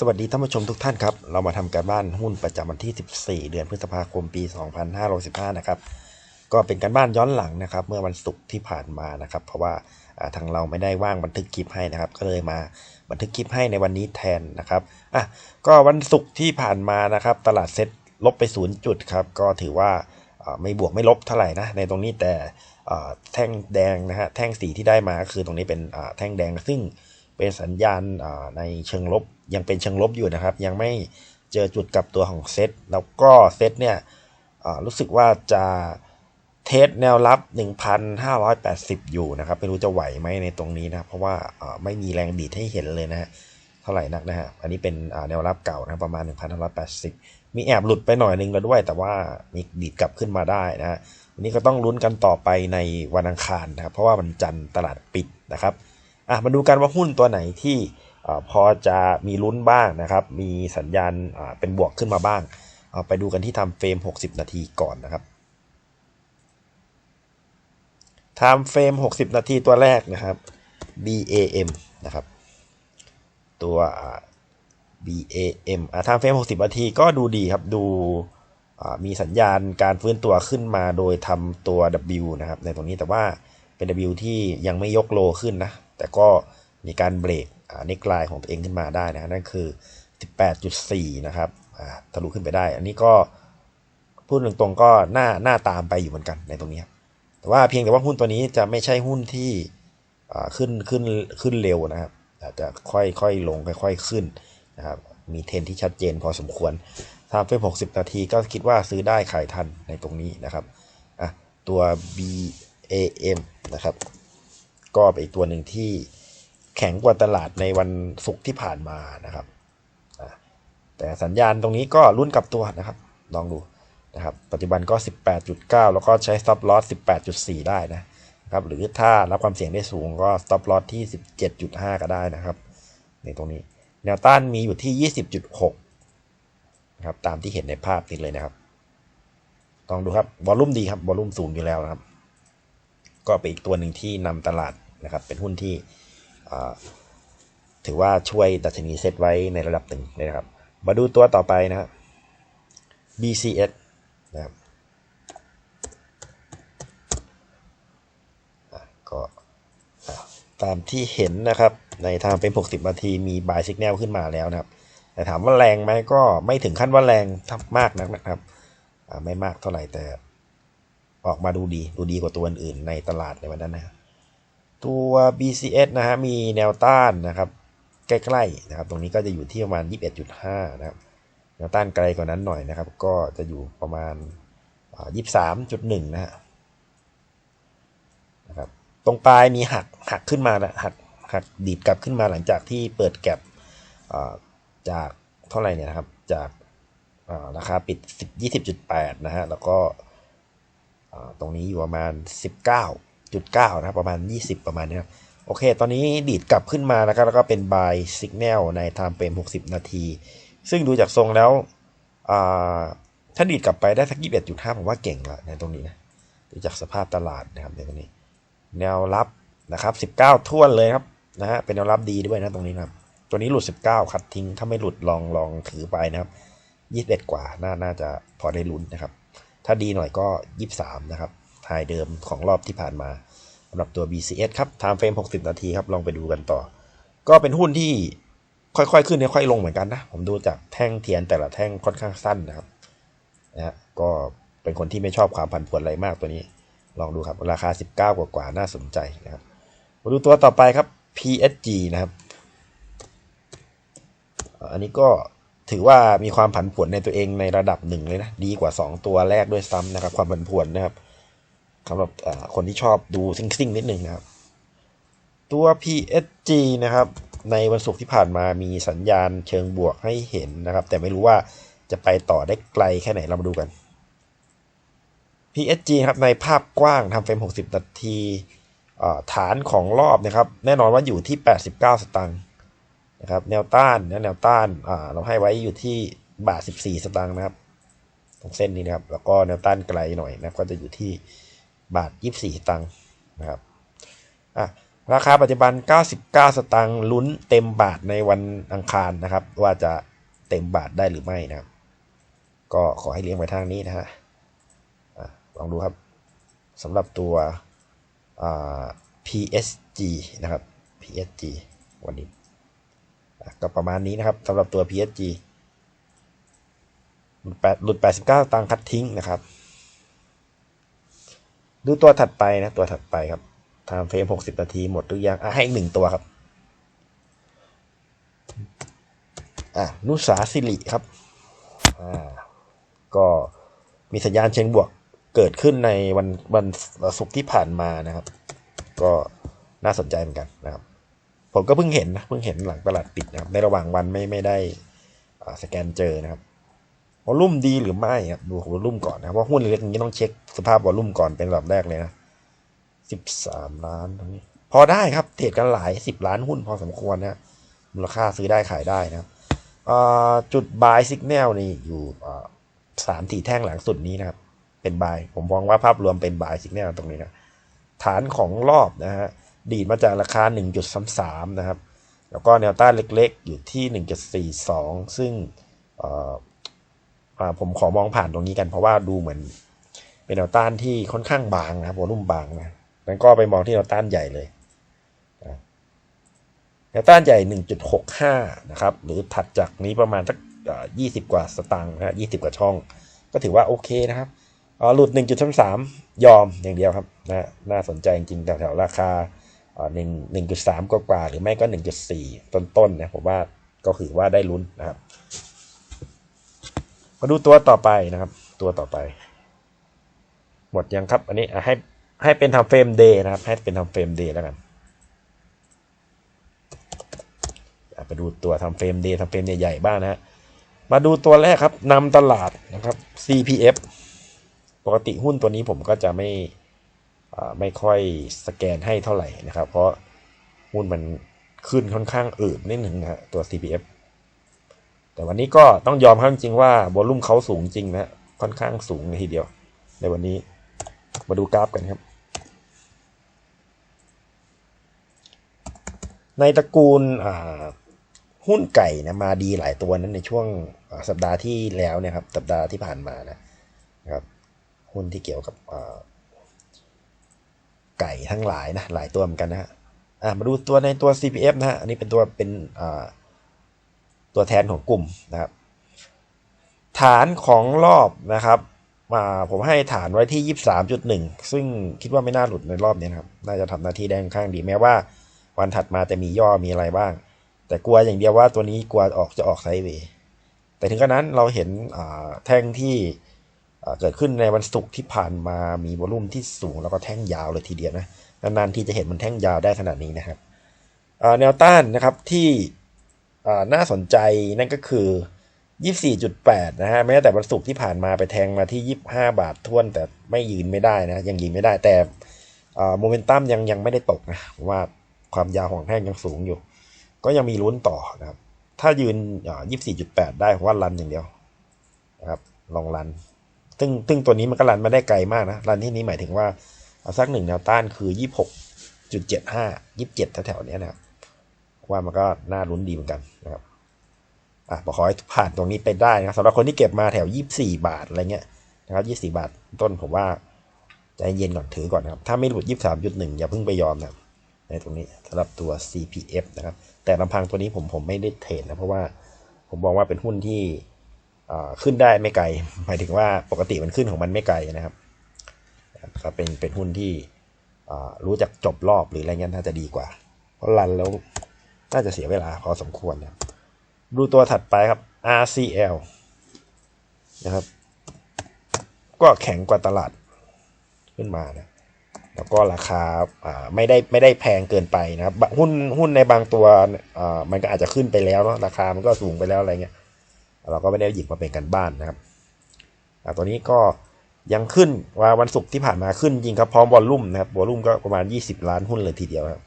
สวัสดีท่านผู้ชมทุกท่านครับ เรามาทำการบ้านหุ้นประจำวันที่ 14 เดือนพฤษภาคมปี 2515 นะครับ ก็เป็นการบ้านย้อนหลังนะครับ เมื่อวันศุกร์ที่ผ่านมานะครับ เพราะว่าทางเราไม่ได้ว่างบันทึกคลิปให้นะครับ ก็เลยมาบันทึกคลิปให้ในวันนี้แทนนะครับอะก็วันศุกร์ที่ผ่านมานะครับ ตลาดเซ็ตลบไป 0 จุดครับ ก็ถือว่าไม่บวกไม่ลบเท่าไหร่นะในตรงนี้แต่แท่งแดงนะฮะแท่งสีที่ได้มาก็คือตรงนี้เป็นแท่งแดงซึ่งเป็นสัญญาณในเชิงลบ ยังเป็นเชิงลบอยู่นะครับ ยังไม่เจอจุดกลับตัวของเซตแล้วก็เซตเนี่ยรู้สึกว่าจะเทสแนวรับ 1,580 อยู่นะครับ ไม่รู้จะไหวไหมในตรงนี้นะเพราะว่าไม่มีแรงดีดให้เห็นเลยนะฮะเท่าไหร่นักนะฮะอันนี้เป็นแนวรับเก่านะประมาณ 1,580 มีแอบหลุดไปหน่อยนึงแล้วด้วย แต่ว่ามีดีดกลับขึ้นมาได้นะฮะวันนี้ก็ต้องลุ้นกันต่อไปในวันอังคารนะครับ เพราะว่าวันจันทร์ตลาดปิดนะครับอะมาดูกันว่าหุ้นตัวไหนที่ พอจะมีลุ้นบ้างนะครับ มีสัญญาณเป็นบวกขึ้นมาบ้าง เอาไปดูกันที่ทำเฟรม 60 นาทีก่อนนะครับทำเฟรม 60 นาทีตัวแรกนะครับ BAM นะครับ ตัว BAM อะทำเฟรม 60 นาทีก็ดูดีครับ ดูมีสัญญาณการฟื้นตัวขึ้นมาโดยทำตัว W นะครับ ในตรงนี้แต่ว่าเป็น W ที่ยังไม่ยกโลขึ้นนะ แต่ก็มีการเบรก นิกไลน์ของตัวเองขึ้นมาได้นะนั่นคือ 18.4 นะครับทะลุขึ้นไปได้ อันนี้ก็พูดตรงๆก็หน้าหน้าตามไปอยู่เหมือนกันในตรงนี้แต่ว่าเพียงแต่ว่าหุ้นตัวนี้จะไม่ใช่หุ้นที่ขึ้นขึ้นขึ้นเร็วนะครับอาจจะค่อยค่อยลงค่อยๆขึ้นนะครับมีเทรนที่ชัดเจนพอสมควรทำเฟรม60 นาทีก็คิดว่าซื้อได้ขายทันในตรงนี้นะครับอะตัว BAM นะครับ ก็เป็นอีกตัวหนึ่งที่ แข็งกว่าตลาดในวันศุกร์ที่ผ่านมานะครับ แต่สัญญาณตรงนี้ก็รุ่นกับตัวนะครับ ลองดูนะครับ ปัจจุบันก็ 18.9 แล้วก็ใช้ stop loss 18.4 ได้นะครับ หรือถ้ารับความเสี่ยงได้สูงก็ stop loss ที่ 17.5 ก็ได้นะครับ ในตรงนี้ แนวต้านมีอยู่ที่ 20.6นะครับ ตามที่เห็นในภาพนี้เลยนะครับ ลองดูครับ วอลลุ่มดีครับ วอลลุ่มสูงอยู่แล้วนะครับ ก็เป็นอีกตัวหนึ่งที่นำตลาดนะครับ เป็นหุ้นที่ ถือว่าช่วยดัชนีเซตไว้ในระดับหนึ่งนะครับ มาดูตัวต่อไปนะครับ BCS นะครับก็ตามที่เห็นนะครับ ในทางเป็น 60 นาทีมีบายสัญญาณขึ้นมาแล้วนะครับ แต่ถามว่าแรงไหมก็ไม่ถึงขั้นว่าแรงมากนักนะครับ ไม่มากเท่าไหร่แต่ออกมาดูดีดูดีกว่าตัวอื่นในตลาดในวันนั้นนะครับ ตัว BCS นะฮะมีแนวต้านนะครับใกล้ๆนะครับตรงนี้ก็จะอยู่ที่ประมาณ 21.5 นะครับแนวต้านไกลกว่านั้นหน่อยนะครับ ก็จะอยู่ประมาณอ่า23.1 นะฮะนะครับตรงปลายมีหักหักขึ้นมาแล้วหักหักดีดกลับขึ้นมาหลังจากที่เปิดแก็บจากเท่าไหร่เนี่ยนะครับจากราคาปิด20.8 นะฮะแล้วก็ตรงนี้อยู่ประมาณ 19.9นะครับ ประมาณ 20 ประมาณนี้ครับโอเค ตอนนี้ดีดกลับขึ้นมานะครับ แล้วก็เป็น buy signal ใน time frame 60 นาที ซึ่งดูจากทรงแล้วถ้าดีดกลับไปได้สัก 21.5 ผมว่าเก่งละในตรงนี้นะ ดูจากสภาพตลาดนะครับในตรงนี้ แนวรับนะครับ 19 ท่วนเลยครับนะฮะ เป็นแนวรับดีด้วยนะตรงนี้นะครับ ตัวนี้หลุด 19 คัดทิ้ง ถ้าไม่หลุดลองลองถือไปนะครับ 21 กว่า น่า น่าจะพอได้ลุ้นนะครับ ถ้าดีหน่อยก็ 23 นะครับ ทายเดิมของรอบที่ผ่านมาสำหรับตัว BCS ครับ time frame 60 นาทีครับ ลองไปดูกันต่อ ก็เป็นหุ้นที่ค่อยๆ ขึ้นค่อยๆลงเหมือนกันนะ ผมดูจากแท่งเทียนแต่ละแท่งค่อนข้างสั้นนะครับนะฮะก็เป็นคนที่ไม่ชอบความผันผวนอะไรมากตัวนี้ ลองดูครับ ราคา 19 กว่าๆ น่าสนใจนะครับ มาดูตัวต่อไปครับ PSG นะครับ อันนี้ก็ถือว่ามีความผันผวนในตัวเองในระดับหนึ่งเลยนะ ดีกว่า 2 ตัวแรกด้วยซ้ำนะครับ ความผันผวนนะครับ สำหรับคนที่ชอบดูซิ่งนิดนึงนะครับ ตัว PSG นะครับ ในวันศุกร์ที่ผ่านมามีสัญญาณเชิงบวกให้เห็นนะครับ แต่ไม่รู้ว่าจะไปต่อได้ไกลแค่ไหนเรามาดูกัน PSG ครับในภาพกว้างทำเฟรม 60 นาทีฐานของรอบนะครับ แน่นอนว่าอยู่ที่ 89 สตางค์นะครับ แนวต้านแนวต้านเราให้ไว้อยู่ที่บาท 14 สตางค์นะครับ ตรงเส้นนี้นะครับ แล้วก็แนวต้านไกลหน่อยนะก็จะอยู่ที่ บาท 24สตางค์นะครับอะราคาปัจจุบัน 99 สตางค์ลุ้นเต็มบาทในวันอังคารนะครับ ว่าจะเต็มบาทได้หรือไม่นะครับ ก็ขอให้เลี้ยงไว้ทางนี้นะฮะลองดูครับสำหรับตัวอ่า PSG นะครับ PSG วันนี้ก็ประมาณนี้นะครับสำหรับตัว PSG หลุดแปดหลุด 89 ตังค์คัดทิ้งนะครับ ดูตัวถัดไปนะ ตัวถัดไปครับทม์เฟรม60นาทีหมดหรือยังอะให้อีกหนึ่งตัวครับอะนุสาสิริครับอ่าก็มีสัญญาณเชิงบวกเกิดขึ้นในวันวันศุกร์ที่ผ่านมานะครับ ก็น่าสนใจเหมือนกันนะครับ ผมก็เพิ่งเห็นนะเพิ่งเห็นหลังตลาดปิดนะครับ ในระหว่างวันไม่ไม่ได้สแกนเจอนะครับ วอลลุ่มดีหรือไม่ครับดูวอลลุ่มก่อนนะเพราะหุ้นเล็กๆงนี้ต้องเช็คสภาพวอลลุ่มก่อนเป็นลำดับแรกเลยนะสิบสามล้านตรงนี้ พอได้ครับเทรดกันหลายสิบล้านหุ้นพอสมควรนะมูลค่าซื้อได้ขายได้นะครับจุดบายสิกแนลนี่อยู่สามถี่แท่งหลังสุดนี้นะครับ เป็นบายผมมองว่าภาพรวมเป็นบายสิกแนลตรงนี้นะฐานของรอบนะฮะดีดมาจากราคา 1.33 นะครับ แล้วก็แนวต้านเล็กๆ อยู่ที่ 1.42 ซึ่งเอ่ออ่า ผมขอมองผ่านตรงนี้กันเพราะว่าดูเหมือน เป็นแนวต้านที่ค่อนข้างบางนะครับวอลุ่มบางนะนั้นก็ไปมองที่แนวต้านใหญ่เลยแนวต้านใหญ่ 1.65 นะครับ หรือถัดจากนี้ประมาณสักยี่สิบกว่าสตางค์นะยี่สิบกว่าช่อง ก็ถือว่าโอเคนะครับหลุด 1.33 ยอมอย่างเดียวครับนะน่าสนใจจริงๆแถวๆราคาอ่าหนึ่งหนึ่งจุดสามกว่าๆหรือไม่ก็1.4ต้นๆนะผมว่าก็ถือว่าได้ลุ้นนะครับ มาดูตัวต่อไปนะครับ ตัวต่อไป หมดยังครับ อันนี้ให้ให้เป็นทำเฟรมเดย์นะครับ ให้เป็นทำเฟรมเดย์แล้วกันไปดูตัวทำเฟรมเดย์ทำเฟรมใหญ่ๆบ้างนะฮะมาดูตัวแรกครับนำตลาดนะครับ CPF ปกติหุ้นตัวนี้ผมก็จะไม่ไม่ค่อยสแกนให้เท่าไหร่นะครับ เพราะหุ้นมันขึ้นค่อนข้างอืดนิดหนึ่งนะฮะตัว CPF แต่วันนี้ก็ต้องยอมครับจริงๆว่าวอลุ่มเขาสูงจริงนะค่อนข้างสูงเลยทีเดียว ในวันนี้มาดูกราฟกันครับ ในตระกูลหุ้นไก่นะมาดีหลายตัวนั้นในช่วงสัปดาห์ที่แล้วเนะครับสัปดาห์ที่ผ่านมานะครับหุ้นที่เกี่ยวกับไก่ทั้งหลายนะหลายตัวเหมือนกันนะฮะมาดูตัวในตัว CPF นะฮะอันนี้เป็นตัวเป็นอ่า ตัวแทนของกลุ่มนะครับ ฐานของรอบนะครับมาผมให้ฐานไว้ที่ 23.1 ซึ่งคิดว่าไม่น่าหลุดในรอบนี้นครับ น่าจะทำหน้าที่ได้ค่อนข้างดีแม้ว่า วันถัดมาจะมีย่อมีอะไรบ้าง แต่กลัวอย่างเดียวว่าตัวนี้กลัวออกจะออกไซด์เวย์แต่ถึงกระนั้นเราเห็นแท่งที่เกิดขึ้นในวันศุกร์ที่ผ่านมามีวอลุ่มที่สูงแล้วก็แท่งยาวเลยทีเดียวนะนานๆที่จะเห็นมันแท่งยาวได้ขนาดนี้นะครับแนวต้านนะครับที่ น่าสนใจนั่นก็คือ 24.8 นะฮะแม้แต่วันศุกร์ที่ผ่านมาไปแทงมาที่ 25 บาททวน แต่ไม่ยืนไม่ได้นะ ยังยืนไม่ได้แต่โมเมนตัมยังยังไม่ได้ตกนะว่าความยาวของแท่งยังสูงอยู่ ก็ยังมีลุ้นต่อนะครับ ถ้ายืนอ่า24.8 ได้ผมว่ารันอย่างเดียวนะครับลองรัน ซึ่งซึ่งตัวนี้มันก็รันไม่ได้ไกลมากนะรันที่นี้หมายถึงว่าเอาสักหนึ่งแนวต้านคือ 26.75 27แถวๆเนี้ยนะครับ ว่ามันก็น่าลุ้นดีเหมือนกันนะครับอะขอให้ผ่านตรงนี้ไปได้นะสำหรับคนที่เก็บมาแถว 24 บาทอะไรเงี้ยนะครับ24 บาทต้นผมว่าใจเย็นก่อนถือก่อนนะครับ ถ้าไม่หลุด 23.1 อย่าเพิ่งไปยอมนะในตรงนี้สำหรับตัว CPF นะครับ แต่ลำพังตัวนี้ผมผมไม่ได้เทรดนะเพราะว่าผมมองว่าเป็นหุ้นที่ขึ้นได้ไม่ไกล หมายถึงว่าปกติมันขึ้นของมันไม่ไกลนะครับก็เป็นเป็นหุ้นที่รู้จักจบรอบหรืออะไรเงี้ยน่าจะดีกว่า เพราะรันแล้ว น่าจะเสียเวลาพอสมควรนะครับดูตัวถัดไปครับ RCL นะครับ ก็แข็งกว่าตลาดขึ้นมานะแล้วก็ราคาไม่ได้ไม่ได้แพงเกินไปนะครับหุ้นหุ้นในบางตัวมันก็อาจจะขึ้นไปแล้วเนาะราคามันก็สูงไปแล้วอะไรเงี้ยเราก็ไม่ได้หยิบมาเป็นกันบ้านนะครับตัวนี้ก็ยังขึ้นว่าวันศุกร์ที่ผ่านมาขึ้นจริงครับพร้อมวอลลุ่มนะครับวอลลุ่มก็ประมาณ 20 ล้านหุ้นเลยทีเดียวครับ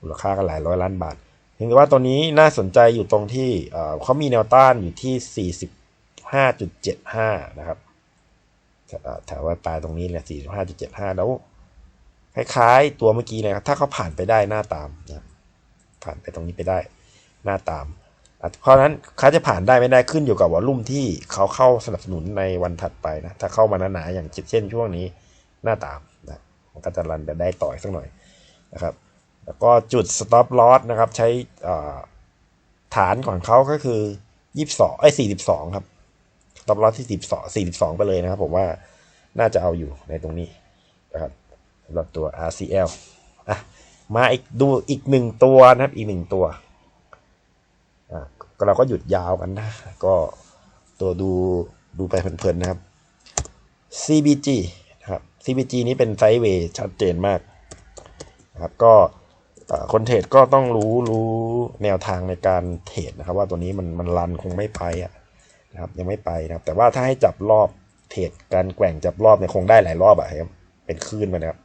มูลค่าก็หลายร้อยล้านบาท เห็นว่าตัวนี้น่าสนใจอยู่ตรงที่เขามีแนวต้านอยู่ที่ 45.75 นะครับแถวว่าปลายตรงนี้แหละ45.75 แล้วคล้ายๆตัวเมื่อกี้นะครับ ถ้าเขาผ่านไปได้หน้าตามนะผ่านไปตรงนี้ไปได้หน้าตาม เพราะนั้นเขาจะผ่านได้ไม่ได้ขึ้นอยู่กับวอลุ่มที่เขาเข้าสนับสนุนในวันถัดไปนะ ถ้าเข้ามาหนาๆอย่างเช่นช่วงนี้หน้าตามนะมันก็จะรันไปได้ต่อยสักหน่อยนะครับ แล้วก็จุด stop loss นะครับ ใช้ฐานของเขาก็คือ 22 ไอ้ 42 ครับ stop loss ที่ 12 42 ไปเลยนะครับ ผมว่าน่าจะเอาอยู่ในตรงนี้นะครับสำหรับตัว RCL อะมาอีกดูอีกหนึ่งตัวนะครับ อีกหนึ่งตัวอะเราก็หยุดยาวกันนะ ก็ตัวดูดูไปเพลินๆนะครับ CBG นะครับ CBG นี้เป็นไซด์เวย์ชัดเจนมากนะครับก็ คนเทรดก็ต้องรู้รู้แนวทางในการเทรดนะครับ ว่าตัวนี้มันมันรันคงไม่ไปอะนะครับยังไม่ไปนะครับ แต่ว่าถ้าให้จับรอบเทรดการแกว่งจับรอบเนี่ยคงได้หลายรอบอะครับเป็นคลื่นไปนะครับ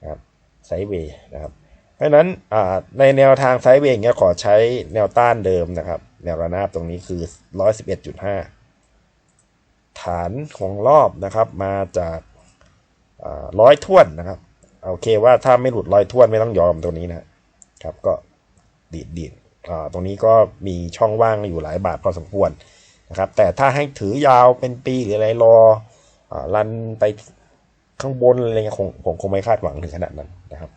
นะครับไซด์เวย์นะครับ เพราะนั้นในแนวทางไซด์เวย์อย่างเงี้ยขอใช้แนวต้านเดิมนะครับ แนวระนาบตรงนี้คือ 111.5 ฐานของรอบนะครับมาจากร้อยท่วนนะครับ โอเคว่าถ้าไม่หลุดรอยท่วนไม่ต้องยอมตัวนี้นะครับ ก็ดีดดีดอ่าตรงนี้ก็มีช่องว่างอยู่หลายบาทพอสมควรนะครับ แต่ถ้าให้ถือยาวเป็นปีหรืออะไรรออ่ารันไปข้างบนอะไรเงี้ยคงผมคงไม่คาดหวังถึงขนาดนั้นนะครับ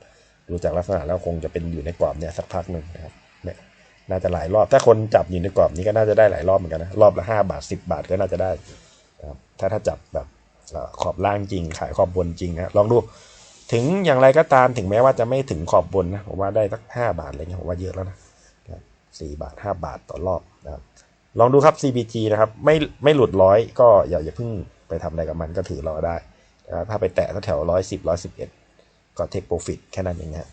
ดูจากลักษณะแล้วคงจะเป็นอยู่ในกรอบเนี่ยสักพักหนึ่งนะครับเนี่ยน่าจะหลายรอบ ถ้าคนจับอยู่ในกรอบนี้ก็น่าจะได้หลายรอบเหมือนกันนะรอบละห้าบาทสิบาทก็น่าจะได้นะครับถ้าถ้าจับแบบขอบล่างจริงขายขอบบนจริงนะลองดู ถึงอย่างไรก็ตามถึงแม้ว่าจะไม่ถึงขอบบนนะผมว่าได้สักห้าบาทอะไรเงี้ยผมว่าเยอะแล้วนะสี่บาทห้าบาทต่อรอบนะครับลองดูครับ CPG นะครับไม่ไม่หลุดร้อยก็อย่าอย่าเพิ่งไปทำอะไรกับมันก็ถือรอได้นะครับถ้าไปแตะแถวร้อยสิบร้อยสิบเอ็ดก็เทคโปรฟิตแค่นั้นเองฮะ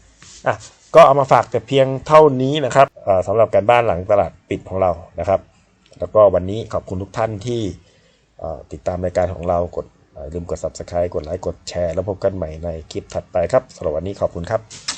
อะก็เอามาฝากแต่เพียงเท่านี้นะครับสำหรับการบ้านหลังตลาดปิดของเรานะครับ แล้วก็วันนี้ขอบคุณทุกท่านที่ติดตามรายการของเรากด ลืมกด subscribe กดไลค์กดแชร์ แล้วพบกันใหม่ในคลิปถัดไปครับสำหรับวันนี้ขอบคุณครับ